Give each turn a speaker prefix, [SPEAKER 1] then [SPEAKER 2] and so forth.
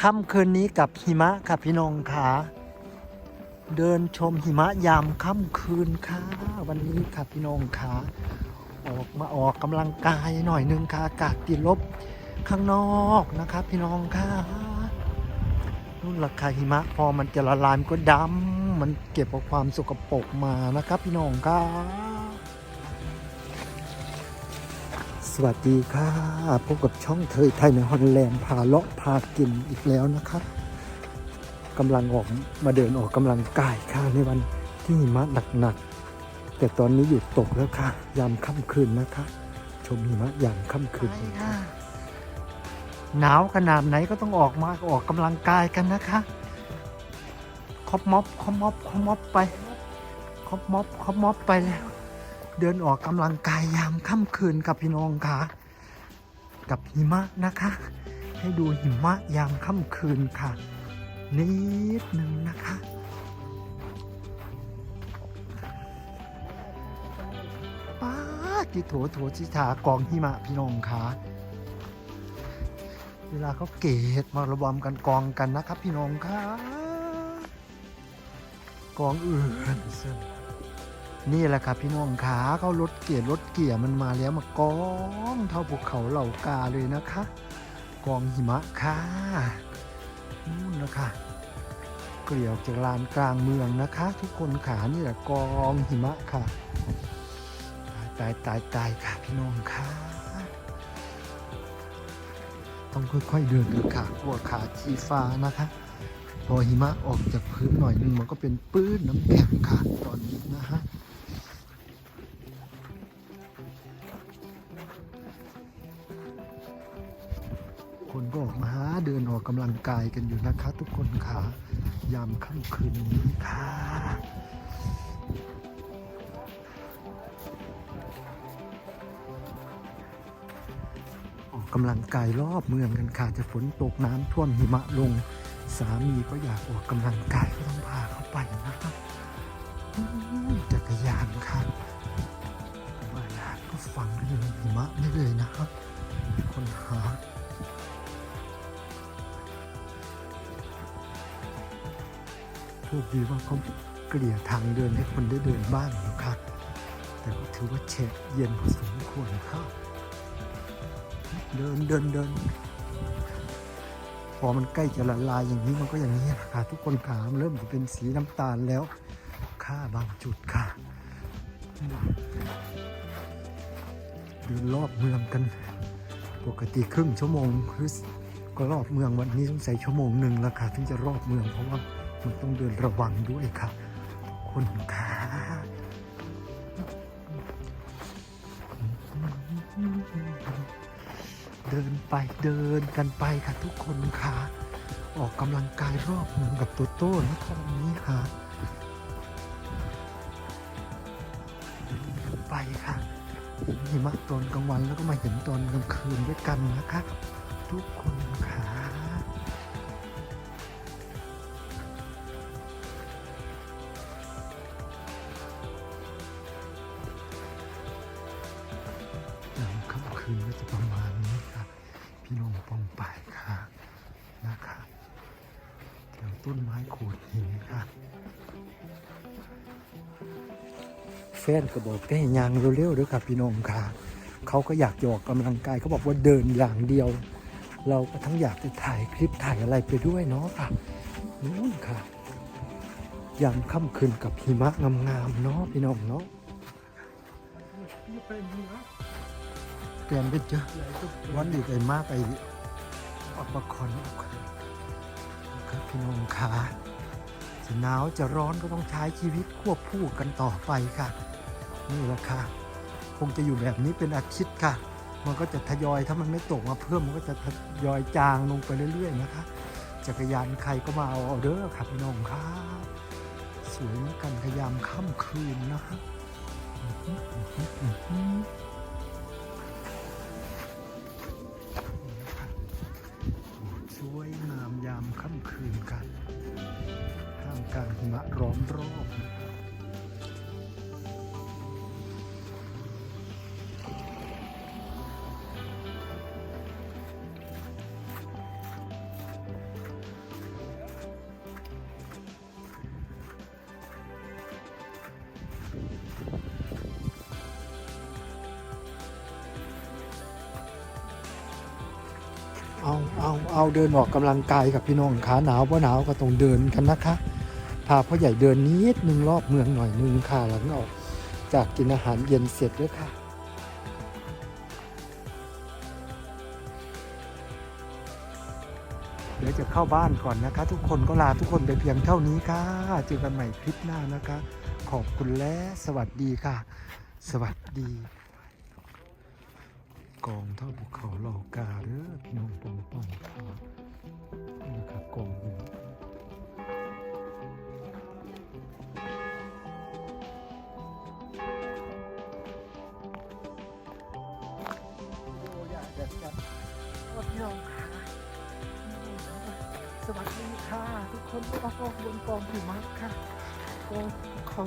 [SPEAKER 1] ค่ำคืนนี้กับหิมะค่ะพี่น้องขาเดินชมหิมะยามค่ำคืนค่ะ วันนี้ค่ะพี่น้องขาออกมาออกกำลังกายหน่อยหนึงค่ะอากาศติดลบข้างนอกนะครับ พี่น้องค่ะนู่นราคาหิมะพอมันจะละลายมันก็ดำมันเก็บเอาความสกปรกมานะครับ พี่น้องค่ะ สวัสดีค่ะพบกับช่องเทยไทยในฮอลแลนด์พาเลาะพากินอีกแล้วนะครับกำลังออกมาเดินออกกำลังกายค่ะในวันที่หิมะหนักๆแต่ตอนนี้หยุดตกแล้วค่ะ ยามค่ำคืนนะคะ ชมหิมะยามค่ำคืนค่ะหนาวขนาดไหนก็ต้องออกมาออกกำลังกายกันนะคะคอบม็อบคอบม็อบคอบม็อบไปคอบม็อบคอบม็อบไปแล้ว เดินออกกำลังกายยามค่ำคืนกับพี่น้องค่ะ กับหิมะนะคะ ให้ดูหิมะยามค่ำคืนค่ะ นิดหนึ่งนะคะป้าจิโถโถจิถากองหิมะพี่น้องค่ะเวลาเขาเกตมาระบอมกันกองกันนะครับพี่น้องค่ะกองอื่นซึ่ง นี่แหละครับพี่น้องขาเขารถเกียร์รถเกียร์มันมาแล้วมากองเท่าภูเขาเหล่ากาเลยนะคะ กองหิมะค่ะนู่นนะคะเกลี่ยวจากลานกลางเมืองนะคะ ทุกคนขานี่แหละกองหิมะค่ะ ตายตายตายตายค่ะพี่น้องค่ะต้องค่อยๆเดินกับขากลัวขาชีฟ้านะคะ พอหิมะออกจากพื้นหน่อยนึงมันก็เป็นปื้นน้ำแข็งค่ะตอนนี้นะฮะ คนก็ออกมาหาเดินออกกำลังกายกันอยู่นะคะ ทุกคนค่ะ ยามค่ำคืนนี้ค่ะ ออกกำลังกายรอบเมืองกันค่ะ จะฝนตกน้ำท่วมหิมะลง สามีก็อยากออกกำลังกายก็ต้องพาเขาไปนะครับจักรยานครับมาลาก็ฟังเรื่องหิมะไม่เลยนะครับ คนหา โชคดีว่าเขาเกลี่ยทางเดินให้คนได้เดินบ้างนะครับ แต่ก็ถือว่าเฉะเย็นพอสมควรครับเดินเดินเดินพอมันใกล้จะละลายอย่างนี้มันก็อย่างนี้แหละค่ะทุกคนขามนเริ่มจะเป็นสีน้ำตาลแล้ว ค่าบางจุดค่ะ เดินรอบเมืองกัน ปกติครึ่งชั่วโมงคือก็รอบเมืองวันนี้ต้องใส่ชั่วโมงหนึ่งแล้วค่ะถึงจะรอบเมืองเพราะว่า ต้องเดินระวังด้วยค่ะคนขาเดินไปเดินกันไปค่ะทุกคนค่ะ ออกกำลังกายรอบเมืองกับโตโต้นะตอนนี้ค่ะไปค่ะหิมะตอนกลางวันแล้วก็มาเห็นตอนกลางคืนด้วยกันนะคะ ทุกคนค่ะ คืนก็จะประมาณนี้ค่ะ พี่น้องปองป่ายค่ะนะคะแถวต้นไม้โขดหินค่ะ แฟนก็บอกได้ยางเร็วๆด้วยครับพี่น้องค่ะ เขาก็อยากจะออกกำลังกายเขาบอกว่าเดินอย่างเดียว เราก็ทั้งอยากจะถ่ายคลิปถ่ายอะไรไปด้วยเนาะค่ะนู่นค่ะยามค่ำคืนกับหิมะงามๆเนาะพี่น้องเนาะ เปลี่ยนเป็นเจอวันดีใจมากไปออกมาคอนครับพี่น้องค่ะจะหนาวจะร้อนก็ต้องใช้ชีวิตควบคู่กันต่อไปค่ะ นี่แหละค่ะ คงจะอยู่แบบนี้เป็นอาทิตย์ค่ะ มันก็จะทยอยถ้ามันไม่ตกมาเพิ่มมันก็จะทยอยจางลงไปเรื่อยๆนะคะ จักรยานใครก็มาเอาออเด้อครับพี่น้องค่ะสวยเหมือนกันขยามค่ำคืนนะคะ คืนกันท่ามกลางหิมะร้อมรอบนะครับ เอาเอาเอาเดินออกกำลังกายกับพี่น้องขาหนาวเพราะหนาวก็ต้องเดินกันนะคะพาพ่อใหญ่เดินนิดนึงรอบเมืองหน่อยนึงค่ะหลังออกจากกินอาหารเย็นเสร็จด้วยค่ะเดี๋ยวจะเข้าบ้านก่อนนะคะ ทุกคนก็ลาทุกคนไปเพียงเท่านี้ค่ะเจอกันใหม่คลิปหน้านะคะ ขอบคุณและสวัสดีค่ะ สวัสดี กองเท่าภูเขาเหล่ากาเด้อพี่น้องปองปองค่ะนี่นะครับกองอยู่โอ้ยากแบบกันว่าพี่น้องค่ะสวัสดีค่ะ ทุกคนก็มาบนกองหิมะค่ะกองเขา